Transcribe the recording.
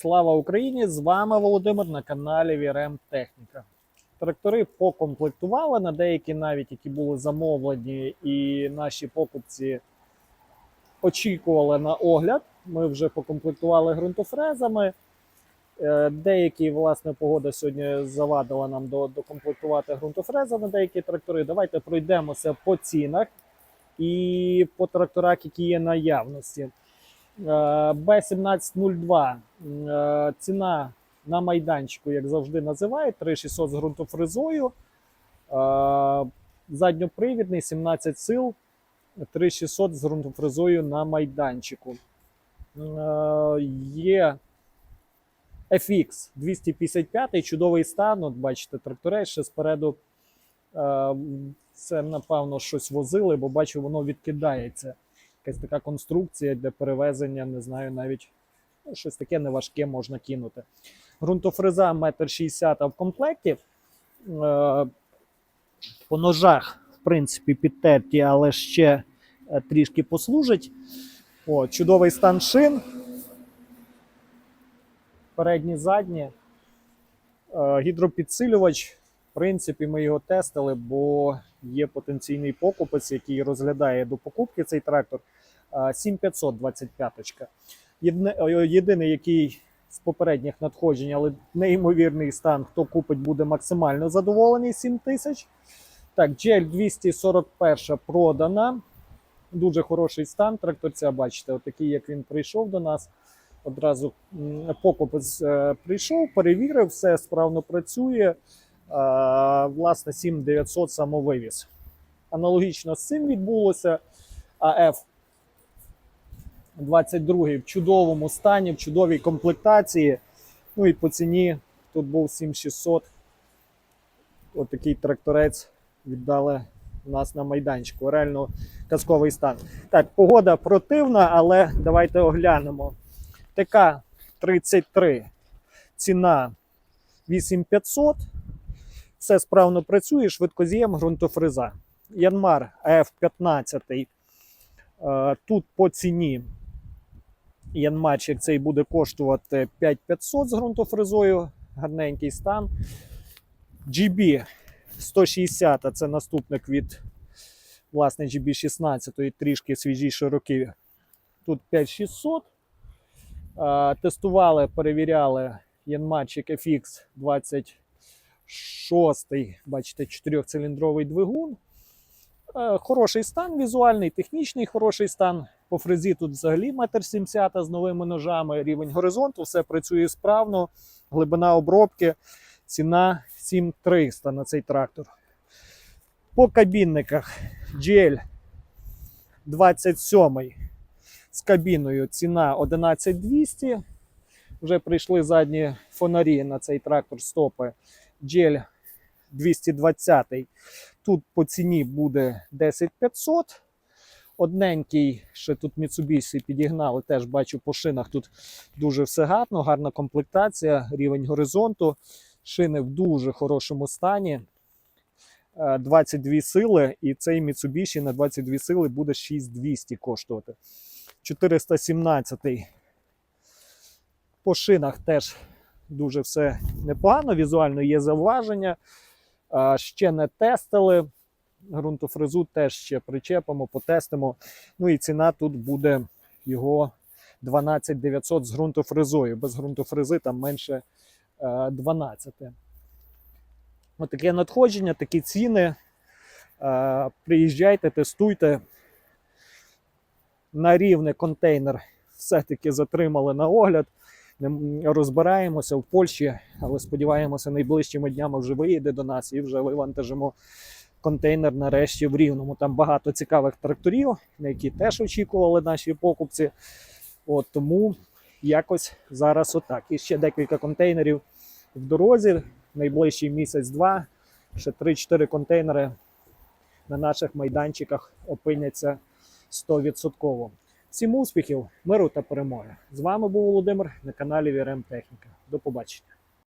Слава Україні! З вами Володимир на каналі Вірем Техніка. Трактори покомплектували на деякі навіть, які були замовлені, і наші покупці очікували на огляд. Ми вже покомплектували ґрунтофрезами. Е, Деякі, власне, погода сьогодні завадила нам докомплектувати ґрунтофрезами деякі трактори. Давайте пройдемося по цінах і по тракторах, які є наявності. Е, Б1702. Е, Ціна на майданчику, як завжди, називають 3600 з ґрунтофрезою. Е, Задньопривідний 17 сил, 3600 з ґрунтофрезою на майданчику. Є FX 255, чудовий стан. От бачите, тракторець ще спереду. Це, напевно, щось возили, бо бачу, воно відкидається якась така конструкція для перевезення, не знаю, навіть ну, щось таке неважке можна кинути. Ґрунтофреза 1,60 м в комплекті. Е, по ножах, в принципі, підтерті, але ще е, трішки послужать. О, чудовий стан шин. Передні, задні. Е, гідропідсилювач. В принципі, ми його тестили, бо є потенційний покупець, який розглядає до покупки цей трактор. Е, 7525. Е, єдиний, який з попередніх надходжень, але неймовірний стан, хто купить, буде максимально задоволений 7 тисяч. Так, GL 241 продана. Дуже хороший стан тракторця. Бачите, отакий, як він прийшов до нас. Одразу м, покупець е, прийшов, перевірив, все справно працює. Власне, 7900 самовивіз. Аналогічно з цим відбулося. АФ 22 в чудовому стані, в чудовій комплектації. Ну і по ціні тут був 7600. Отакий тракторець віддали у нас на майданчику. Реально казковий стан. Так, погода противна, але давайте оглянемо. ТК 33. Ціна 8500. Все справно працює, швидкоз'єм, ґрунтофреза. Янмар АФ-15. Е, Тут по ціні Янмарчик цей буде коштувати 5500 з ґрунтофрезою. Гарненький стан. GB 160 це наступник від власне GB 16, трішки свіжіші роки. Тут 5600. Е, Тестували, перевіряли Янмарчик FX 26. Бачите, 4-циліндровий двигун. Е, Хороший стан візуальний, технічний хороший стан. По фрезі тут взагалі 1,70 м з новими ножами, рівень горизонту, все працює справно, глибина обробки, ціна 7300 на цей трактор. По кабінниках GL 27 з кабіною ціна 11200. Вже прийшли задні фонарі на цей трактор стопи. GL 220. Тут по ціні буде 10500. Одненький, ще тут Mitsubishi підігнали, теж бачу по шинах тут дуже все гарно, гарна комплектація, рівень горизонту. Шини в дуже хорошому стані. Е, 22 сили, і цей Mitsubishi на 22 сили буде 6200 коштувати. 417 по шинах теж дуже все непогано. Візуально є зауваження. Е, Ще не тестили. Грунтофрезу теж ще причепимо, потестимо. Ну і ціна тут буде його 12900 з ґрунтофрезою. Без ґрунтофрези там менше е, 12. Отаке надходження, такі ціни. Е, Приїжджайте, тестуйте. На рівне контейнер все-таки затримали на огляд. Розбираємося в Польщі, але сподіваємося, найближчими днями вже виїде до нас і вже вивантажимо контейнер нарешті в Рівному. Там багато цікавих тракторів, на які теж очікували наші покупці. От тому якось зараз отак. І ще декілька контейнерів в дорозі. Найближчий місяць-два. Ще 3-4 контейнери на наших майданчиках опиняться 100%. Всім успіхів, миру та перемоги! З вами був Володимир на каналі Вірем Техніка. До побачення.